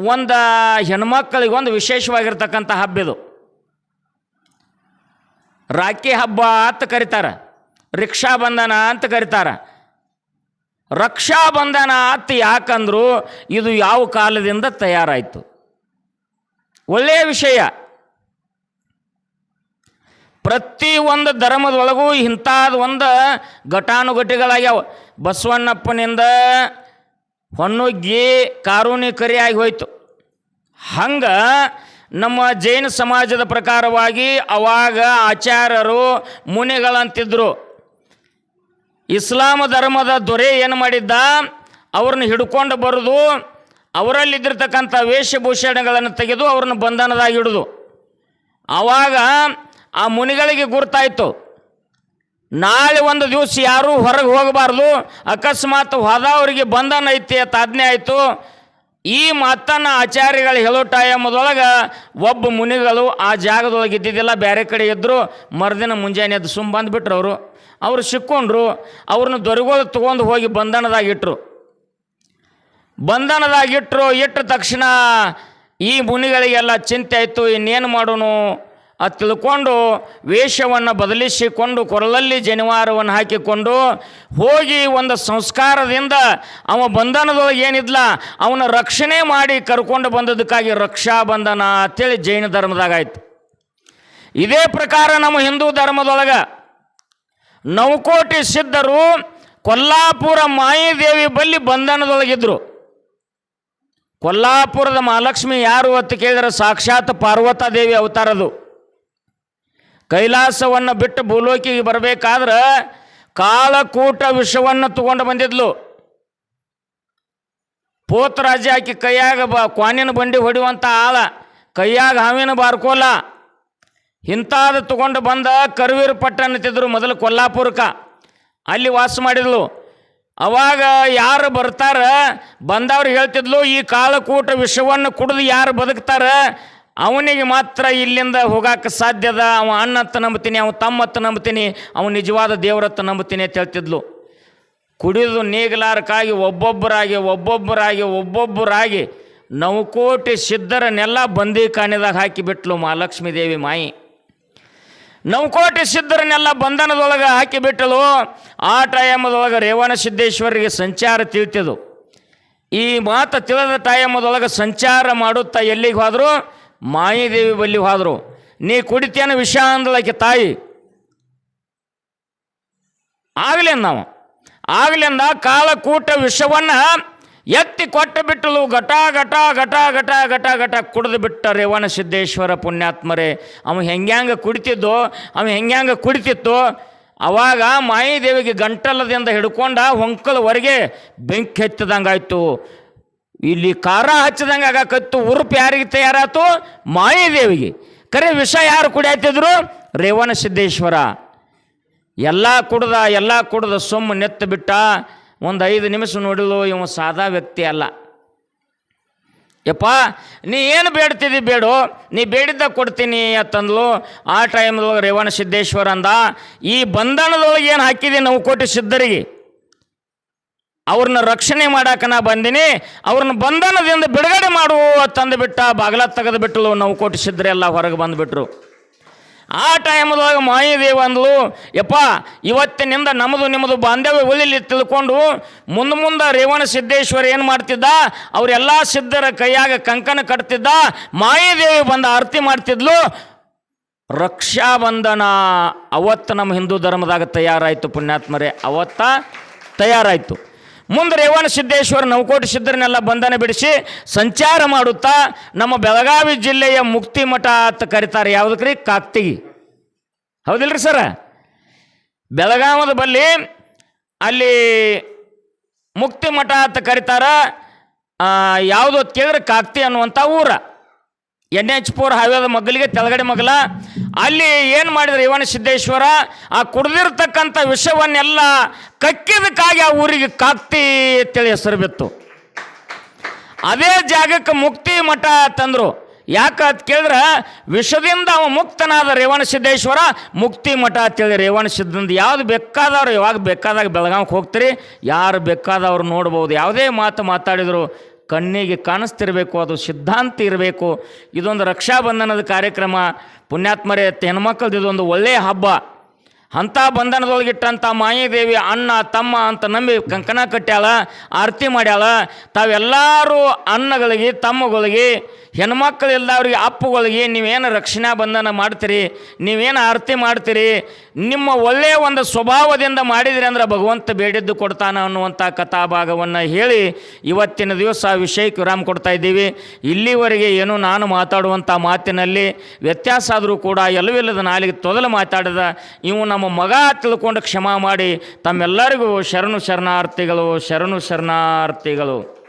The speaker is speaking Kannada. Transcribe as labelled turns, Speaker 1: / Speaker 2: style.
Speaker 1: ಒಂದು ಹೆಣ್ಮಕ್ಳಿಗೆ ಒಂದು ವಿಶೇಷವಾಗಿರ್ತಕ್ಕಂಥ ಹಬ್ಬ ಇದು. ರಾಖಿ ಹಬ್ಬ ಅಂತ ಕರೀತಾರೆ. ರಿಕ್ಷಾ ಬಂಧನ ಅಂತ ಕರೀತಾರೆ. ರಕ್ಷಾ ಬಂಧನ ಅಂತ ಯಾಕಂದ್ರು ಇದು ಯಾವ ಕಾಲದಿಂದ ತಯಾರಾಯಿತು. ಒಳ್ಳೆಯ ವಿಷಯ. ಪ್ರತಿ ಒಂದು ಧರ್ಮದೊಳಗೂ ಇಂಥದ್ದು ಒಂದು ಘಟಾನುಘಟಿಗಳಾಗ್ಯಾವ. ಬಸವಣ್ಣಪ್ಪನಿಂದ ಹೊನ್ನುಗ್ಗಿ ಕಾರುಣಿಕರಿ ಆಗಿ ಹೋಯ್ತು. ಹಂಗೆ ನಮ್ಮ ಜೈನ ಸಮಾಜದ ಪ್ರಕಾರವಾಗಿ ಅವಾಗ ಆಚಾರ್ಯರು ಮುನಿಗಳಂತಿದ್ರು. ಇಸ್ಲಾಂ ಧರ್ಮದ ದೊರೆ ಏನು ಮಾಡಿದ್ದ? ಅವ್ರನ್ನ ಹಿಡ್ಕೊಂಡು ಬರೋದು, ಅವರಲ್ಲಿದ್ದಿರ್ತಕ್ಕಂಥ ವೇಷಭೂಷಣಗಳನ್ನು ತೆಗೆದು ಅವ್ರನ್ನ ಬಂಧನದಾಗಿ ಹಿಡಿದು ಆವಾಗ ಆ ಮುನಿಗಳಿಗೆ ಗುರ್ತಾಯಿತು. ನಾಳೆ ಒಂದು ದಿವಸ ಯಾರೂ ಹೊರಗೆ ಹೋಗಬಾರ್ದು. ಅಕಸ್ಮಾತ್ ಹೋದವರಿಗೆ ಬಂಧನ ಐತಿ ಅಂತ ಆಜ್ಞೆ ಆಯಿತು. ಈ ಮಾತನ್ನು ಆಚಾರ್ಯಗಳು ಹೇಳೋ ಟೈಮದೊಳಗೆ ಒಬ್ಬ ಮುನಿಗಳು ಆ ಜಾಗದೊಳಗೆ ಇದ್ದಿದ್ದಿಲ್ಲ, ಬೇರೆ ಕಡೆ ಇದ್ದರು ಮರುದಿನ ಮುಂಜಾನೆ ಅದು ಸುಮ್ಮ ಬಂದುಬಿಟ್ರು ಅವರು. ಅವರು ಸಿಕ್ಕೊಂಡ್ರು. ಅವ್ರನ್ನ ದೊರೆಗೋದು ತೊಗೊಂಡು ಹೋಗಿ ಬಂಧನದಾಗ ಬಂಧನದಾಗಿಟ್ಟರು ಬಂಧನದಾಗ ಇಟ್ಟರು ಇಟ್ಟ ತಕ್ಷಣ ಈ ಮುನಿಗಳಿಗೆಲ್ಲ ಚಿಂತೆ ಆಯಿತು, ಇನ್ನೇನು ಮಾಡೋನು? ಅದು ತಿಳ್ಕೊಂಡು ವೇಷವನ್ನು ಬದಲಿಸಿಕೊಂಡು ಕೊರಲಲ್ಲಿ ಜನಿವಾರವನ್ನು ಹಾಕಿಕೊಂಡು ಹೋಗಿ ಒಂದು ಸಂಸ್ಕಾರದಿಂದ ಅವ ಬಂಧನದೊಳಗೆ ಏನಿದ್ಲ, ಅವನ ರಕ್ಷಣೆ ಮಾಡಿ ಕರ್ಕೊಂಡು ಬಂದದಕ್ಕಾಗಿ ರಕ್ಷಾ ಬಂಧನ ಅಂತೇಳಿ ಜೈನ ಧರ್ಮದಾಗ ಆಯ್ತು. ಇದೇ ಪ್ರಕಾರ ನಮ್ಮ ಹಿಂದೂ ಧರ್ಮದೊಳಗೆ ನೌಕೋಟಿ ಸಿದ್ಧರು ಕೊಲ್ಲಾಪುರ ಮಾಯಿದೇವಿ ಬಲ್ಲಿ ಬಂಧನದೊಳಗಿದ್ರು. ಕೊಲ್ಲಾಪುರದ ಮಹಾಲಕ್ಷ್ಮಿ ಯಾರು ಅಂತ ಕೇಳಿದ್ರೆ ಸಾಕ್ಷಾತ್ ಪಾರ್ವತಾದೇವಿ ಅವತಾರದು. ಕೈಲಾಸವನ್ನು ಬಿಟ್ಟು ಭೂಲೋಕಿಗೆ ಬರಬೇಕಾದ್ರೆ ಕಾಲಕೂಟ ವಿಷವನ್ನು ತಗೊಂಡು ಬಂದಿದ್ಲು. ಪೋತರಾಜ ಆಕಿ ಕೈಯಾಗ ಬ, ಕ್ವಾನಿನ ಬಂಡಿ ಹೊಡೆಯುವಂಥ ಆಳ, ಕೈಯಾಗ ಹಾವಿನ ಬಾರ್ಕೋಲ ಇಂಥದ್ದು ತಗೊಂಡು ಬಂದ ಕರುವೀರ ಪಟ್ಟ ಅನ್ನತಿದ್ರು ಮೊದಲು ಕೊಲ್ಲಾಪುರಕ್ಕೆ. ಅಲ್ಲಿ ವಾಸ ಮಾಡಿದ್ಲು. ಅವಾಗ ಯಾರು ಬರ್ತಾರ ಬಂದವ್ರು ಹೇಳ್ತಿದ್ಲು, ಈ ಕಾಲಕೂಟ ವಿಷವನ್ನು ಕುಡಿದು ಯಾರು ಬದುಕ್ತಾರ ಅವನಿಗೆ ಮಾತ್ರ ಇಲ್ಲಿಂದ ಹೋಗಾಕ ಸಾಧ್ಯದ, ಅವ ಅಣ್ಣತ್ತ ನಂಬ್ತೀನಿ ಅವ ತಮ್ಮತ್ತ ನಂಬ್ತೀನಿ ಅವನು ನಿಜವಾದ ದೇವರತ್ತ ನಂಬ್ತೀನಿ ಅಂತ ಹೇಳ್ತಿದ್ಲು. ಕುಡಿದು ನೀಗಲಾರಕ್ಕಾಗಿ ಒಬ್ಬೊಬ್ಬರಾಗಿ ಒಬ್ಬೊಬ್ಬರಾಗಿ ಒಬ್ಬೊಬ್ಬರಾಗಿ ನವಕೋಟಿ ಸಿದ್ಧರನ್ನೆಲ್ಲ ಬಂದಿ ಕಾಣಿದಾಗ ಹಾಕಿಬಿಟ್ಲು ಮಹಾಲಕ್ಷ್ಮೀ ದೇವಿ ಮಾಯಿ. ನವಕೋಟಿ ಸಿದ್ಧರನ್ನೆಲ್ಲ ಬಂಧನದೊಳಗೆ ಹಾಕಿಬಿಟ್ಟಲು ಆ ಟೈಮದೊಳಗೆ ರೇವಣ ಸಿದ್ದೇಶ್ವರಿಗೆ ಸಂಚಾರ ತಿಳಿತಿದು ಈ ಮಾತು ತಿಳಿದ ಟೈಮದೊಳಗೆ ಸಂಚಾರ ಮಾಡುತ್ತಾ ಎಲ್ಲಿಗೆ ಹೋದರು? ಮಾಯಿದೇವಿ ಬಲ್ಲಿ ಹೋದರು. ನೀ ಕುಡಿತೇನ ವಿಷ? ಅಂದಳಕ್ಕೆ ತಾಯಿ. ಆಗ್ಲಿಂದ ನಾವು. ಆಗಲಿಂದ ಕಾಲಕೂಟ ವಿಷವನ್ನು ಎತ್ತಿ ಕೊಟ್ಟು ಬಿಟ್ಟಲು ಘಟ ಘಟ ಘಟ ಘಟ ಘಟ ಘಟ ಕುಡಿದು ಬಿಟ್ಟ ರೇವಣ ಸಿದ್ದೇಶ್ವರ ಪುಣ್ಯಾತ್ಮರೇ. ಅವ ಹೆಂಗ್ಯಾಂಗ ಕುಡಿತಿದ್ದೋ, ಅವ ಹೆಂಗ್ಯಾಂಗ ಕುಡಿತಿತ್ತು, ಅವಾಗ ಮಾಯಿದೇವಿಗೆ ಗಂಟಲದಿಂದ ಹಿಡ್ಕೊಂಡ ಹೊಂಕಲವರೆಗೆ ಬೆಂಕಿ ಹತ್ತಿದಂಗಾಯ್ತು. ಇಲ್ಲಿ ಖಾರ ಹಚ್ಚಿದಂಗೆ ಆಗಾಕತ್ತು, ಉರುಪು ಯಾರಿಗೆ ತಯಾರಾತು? ಮಾಯಿದೇವಿಗೆ. ಕರೆ ವಿಷ ಯಾರು ಕುಡಿಯತ್ತಿದ್ರು? ರೇವಣ ಸಿದ್ದೇಶ್ವರ. ಎಲ್ಲ ಕುಡ್ದ ಎಲ್ಲ ಕುಡ್ದ ಸೊಮ್ಮು ನೆತ್ತು ಬಿಟ್ಟ ಒಂದು ಐದು ನಿಮಿಷ ನೋಡಿಲು ಇವ ಸಾದಾ ವ್ಯಕ್ತಿ ಅಲ್ಲ. ಯಪ್ಪ, ನೀ ಏನು ಬೇಡ್ತಿದ್ದಿ ಬೇಡು, ನೀ ಬೇಡಿದ್ದ ಕೊಡ್ತೀನಿ ಅಂತಂದ್ಲು. ಆ ಟೈಮ್ದೊಳಗೆ ರೇವಣ ಸಿದ್ದೇಶ್ವರ ಅಂದ, ಈ ಬಂಧನದೊಳಗೆ ಏನು ಹಾಕಿದೆ ನಾವು ಕೋಟಿ ಸಿದ್ಧರಿಗೆ? ಅವ್ರನ್ನ ರಕ್ಷಣೆ ಮಾಡಾಕ ನಾ ಬಂದಿನಿ. ಅವ್ರನ್ನ ಬಂಧನದಿಂದ ಬಿಡುಗಡೆ ಮಾಡು ತಂದು ಬಿಟ್ಟ ಬಾಗಲ ತೆಗೆದು ಬಿಟ್ಟಲು ನಾವು ಕೊಟ್ಟಿಸಿದ್ರೆ ಸಿದ್ಧರೆಲ್ಲ ಹೊರಗೆ ಬಂದುಬಿಟ್ರು. ಆ ಟೈಮ್ದಾಗ ಮಾಯಿದೇವ ಅಂದ್ಲು, ಯಪ್ಪ, ಇವತ್ತಿನಿಂದ ನಮ್ಮದು ನಿಮ್ಮದು ಬಾಂಧವ್ಯ ಉಳಿಲಿ ತಿಳ್ಕೊಂಡು ಮುಂದೆ ಮುಂದೆ ರೇವಣ ಸಿದ್ದೇಶ್ವರ ಏನು ಮಾಡ್ತಿದ್ದ? ಅವರೆಲ್ಲ ಸಿದ್ಧರ ಕೈಯಾಗ ಕಂಕಣ ಕಟ್ತಿದ್ದ. ಮಾಯಿದೇವಿ ಬಂದು ಆರತಿ ಮಾಡ್ತಿದ್ಲು. ರಕ್ಷಾಬಂಧನ ಅವತ್ತು ನಮ್ಮ ಹಿಂದೂ ಧರ್ಮದಾಗ ತಯಾರಾಯಿತು ಪುಣ್ಯಾತ್ಮರೇ, ಅವತ್ತ ತಯಾರಾಯಿತು. ಮುಂದೆ ರೇವಣ ಸಿದ್ದೇಶ್ವರ ನವಕೋಟಿ ಸಿದ್ಧರನ್ನೆಲ್ಲ ಬಂಧನ ಬಿಡಿಸಿ ಸಂಚಾರ ಮಾಡುತ್ತಾ ನಮ್ಮ ಬೆಳಗಾವಿ ಜಿಲ್ಲೆಯ ಮುಕ್ತಿ ಮಠ ಅಂತ ಕರೀತಾರೆ. ಯಾವುದಕ್ಕೆ ರೀ? ಕಾಕ್ತಿಗಿ. ಹೌದಿಲ್ರಿ ಸರ? ಬೆಳಗಾವದ ಬಲ್ಲಿ ಅಲ್ಲಿ ಮುಕ್ತಿ ಮಠ ಅಂತ ಕರೀತಾರ. ಯಾವುದು ಕೇಳಿದ್ರೆ ಕಾಕ್ತಿ ಅನ್ನುವಂಥ ಊರ. ಎನ್ ಎಚ್ ಫೋರ್ ಹೈವೇದ ಮಗ್ಗಲಿಗೆ ತೆಳಗಡೆ ಮಗಲ ಅಲ್ಲಿ ಏನು ಮಾಡಿದ್ರು ಇವನ ಸಿದ್ದೇಶ್ವರ? ಆ ಕುಡ್ದಿರ್ತಕ್ಕಂಥ ವಿಷವನ್ನೆಲ್ಲ ಕಕ್ಕಿದಕ್ಕಾಗಿ ಆ ಊರಿಗೆ ಕಾಕ್ತಿ ಅಂತೇಳಿ ಹೆಸರು ಬಿತ್ತು. ಅದೇ ಜಾಗಕ್ಕೆ ಮುಕ್ತಿ ಮಠ ತಂದರು. ಯಾಕೆ ಅಂತ ಕೇಳಿದ್ರೆ ವಿಷದಿಂದ ಅವ ಮುಕ್ತನಾದ ರೇವಣ ಸಿದ್ದೇಶ್ವರ ಮುಕ್ತಿ ಮಠ ಅಂತೇಳಿ ರೇವಣ ಸಿದ್ಧಂದು ಯಾವ್ದು ಬೇಕಾದವ್ರು ಯಾವಾಗ ಬೇಕಾದಾಗ ಬೆಳಗಾವಿಗೆ ಹೋಗ್ತೀರಿ? ಯಾರು ಬೇಕಾದವ್ರು ನೋಡ್ಬೋದು. ಯಾವುದೇ ಮಾತು ಮಾತಾಡಿದ್ರು ಕಣ್ಣಿಗೆ ಕಾಣಿಸ್ತಿರಬೇಕು ಅದು ಸಿದ್ಧಾಂತ ಇರಬೇಕು. ಇದೊಂದು ರಕ್ಷಾಬಂಧನದ ಕಾರ್ಯಕ್ರಮ. ಪುಣ್ಯಾತ್ಮರೇ ಹೆಣ್ಮಕ್ಳದ್ದು ಇದೊಂದು ಒಳ್ಳೆಯ ಹಬ್ಬ. ಅಂಥ ಬಂಧನದೊಳಗಿಟ್ಟಂಥ ಮಾಯಾದೇವಿ ಅಣ್ಣ, ತಮ್ಮ ಅಂತ ನಂಬಿ ಕಂಕಣ ಕಟ್ಟ್ಯಾಳ ಆರತಿ ಮಾಡ್ಯಾಳ. ತಾವೆಲ್ಲರೂ ಅಣ್ಣಗಳಿಗೆ, ತಮ್ಮಗಳಿಗೆ ಹೆಣ್ಮಕ್ಳು ಅಪ್ಪುಗಳಿಗೆ ನೀವೇನು ರಕ್ಷಣಾ ಬಂಧನ ಮಾಡ್ತೀರಿ, ನೀವೇನು ಆರತಿ ಮಾಡ್ತೀರಿ, ನಿಮ್ಮ ಒಳ್ಳೆಯ ಒಂದು ಸ್ವಭಾವದಿಂದ ಮಾಡಿದಿರಿ ಅಂದ್ರೆ ಭಗವಂತ ಬೇಡಿದ್ದು ಕೊಡ್ತಾನೆ ಅನ್ನುವಂಥ ಕಥಾಭಾಗವನ್ನು ಹೇಳಿ ಇವತ್ತಿನ ದಿವಸ ವಿಷಯಕ್ಕೆ ವಿರಾಮ ಕೊಡ್ತಾ ಇದ್ದೀವಿ. ಇಲ್ಲಿವರೆಗೆ ಏನು ನಾನು ಮಾತಾಡುವಂಥ ಮಾತಿನಲ್ಲಿ ವ್ಯತ್ಯಾಸ ಆದರೂ ಕೂಡ ಎಲ್ಲವಿಲ್ಲದ ನಾಲಿಗೆ ತೊದಲು ಮಾತಾಡಿದ. ಇವು ನಮ್ಮ ಮಗ ತಿಳ್ಕೊಂಡು ಕ್ಷಮಾ ಮಾಡಿ ತಮ್ಮೆಲ್ಲರಿಗೂ ಶರಣು ಶರಣಾರ್ಥಿಗಳು ಶರಣು ಶರಣಾರ್ಥಿಗಳು.